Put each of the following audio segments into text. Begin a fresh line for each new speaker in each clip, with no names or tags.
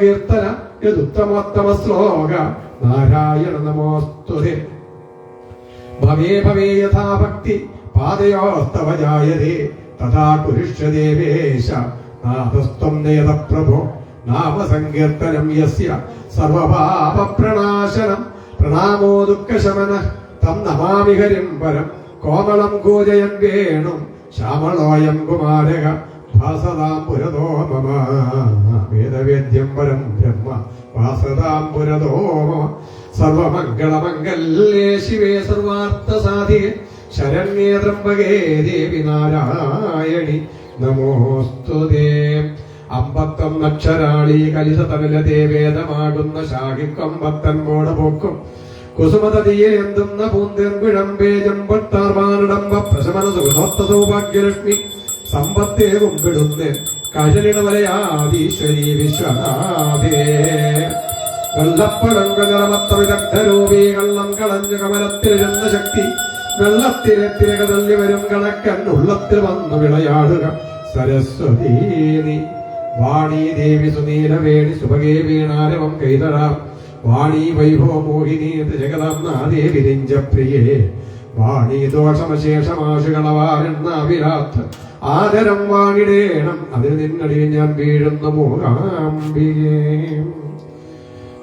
കീർത്തന യദുത്തമോത്തമ ശ്ലോക. നാരായണ നമോസ്തുതേ. ഭവേ ഭവേ യഥാ ഭക്തി പാദയോസ്തവ ജായതേ. തഥാ കുരുഷ്യ ദേവേശ. നാഥസ്ത്വം നേത പ്രഭോ നാമസങ്കീർത്തനം യസ്യ. സർവപാപ പ്രണാശനം പ്രണാമോ ദുഃഖശമന. തം നമാമി പരം കോമളം കൂജയൻ വേണു. ശ്യാമളോയം കുമാരക. ഭാസതാം പുരതോ മമ വേദവേദ്യം പരം ബ്രഹ്മ. ഭാസതാം പുരതോ മമ സർവമംഗളമംഗല്യേ ശിവേ സർവാർത്ഥ ശരണ്യേ ത്രംബകേ ദേവി നാരായണി. നമോസ്തുതേ അമ്പത്തം അക്ഷരാളി കലിത തമിലതേ വേദമാകുന്ന ശാഖിക്കമ്പത്തൻപോട പോക്കും കുസുമതതിയിൽ എന്തുന്ന പൂന്തിർവിഴമ്പേ ജമ്പത്താർമാനടമ്പ പ്രശമന സുഖോത്ത സൗഭാഗ്യലക്ഷ്മി സമ്പത്തേ കുമ്പിടുന്ന് കഴലിട വലയാദീശ്വരി വിശ്വനാഥേ വെള്ളപ്പഴങ്ക നിറമത്ത വിദഗ്ധരൂപി കള്ളം കളഞ്ഞു കമലത്തിലിരുന്ന ശക്തി വെള്ളത്തിലെ തിരക തള്ളി വരും കണക്കൻ ഉള്ളത്തിൽ വന്നു വിളയാടുക. സരസ്വതീ നീ. വാണി ദേവി സുനീലവേണി സുഭഗേ വീണാരവം കൈതരാം വാണി വൈഭവ മോഹിനി ജഗതാം നാദേ വിരിഞ്ചപ്രിയേ. വാണി അഭിരാത് ആദരം വാണിടേണം. അതിന് നിന്നടി ഞാൻ വീഴുന്ന മൂകാംബികേ.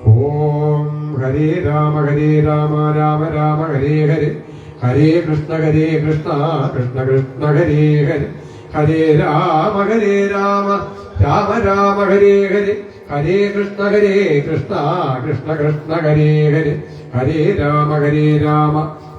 ഓം ഹരേ രാമ ഹരേ രാമ രാമ രാമ ഹരേ ഹരേ. ഹരേ കൃഷ്ണ ഹരേ കൃഷ്ണ കൃഷ്ണ കൃഷ്ണ ഹരേ ഹരേ. ഹരേ രാമ ഹരേ രാമ രാമ രാമ ഹരേ ഹരേ. ഹരേ കൃഷ്ണ ഹരേ കൃഷ്ണ കൃഷ്ണ കൃഷ്ണ ഹരേ ഹരേ. ഹരേ രാമ ഹരേ രാമ.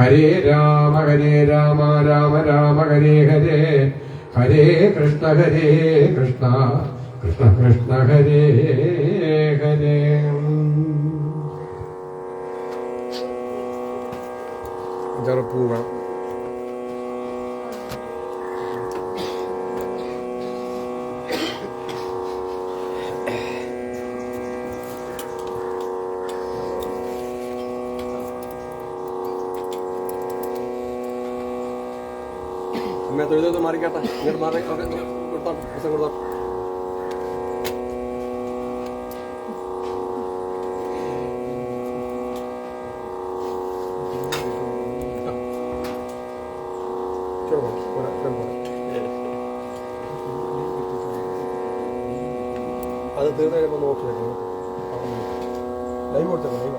ഹരേ രാമ ഹരേ രാമ രാമ രാമ ഹരേ ഹരേ. ഹരേ കൃഷ്ണ ഹരേ കൃഷ്ണ കൃഷ്ണ കൃഷ്ണ ഹരേ ഹരേ.
ചെറുപ്പൂ വേണം അമ്മ തൊഴുതൊക്കെ മാറിക്കാട്ടെ ഇങ്ങോട്ട് മാറി ഓക്കെ കൊടുത്താ ദിവസം കൊടുത്താ Sure, പോരാ, ഇത്രയും പോരാ. അത് തീർന്നു കഴിയുമ്പോൾ നോക്കി. ലൈവ് കൊടുത്തേ ലൈവ്?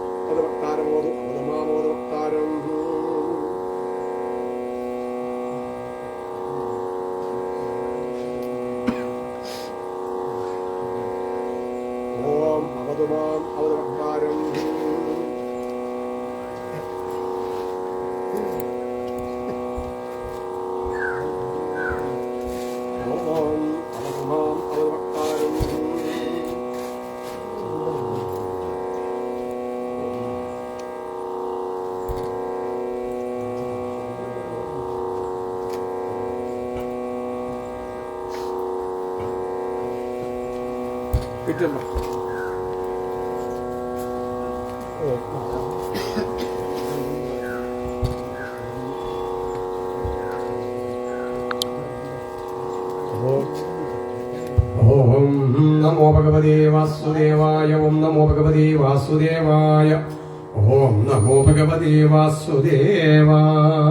वक्तारमोदु वदमामोदु वक्तारम् കിട്ടിയല്ലോ
ഓം നമോ ഭഗവതേ വാസുദേവായ ഓം നമോ ഭഗവതേ വാസുദേവായ ഓം നമോ ഭഗവതേ വാസുദേവായ.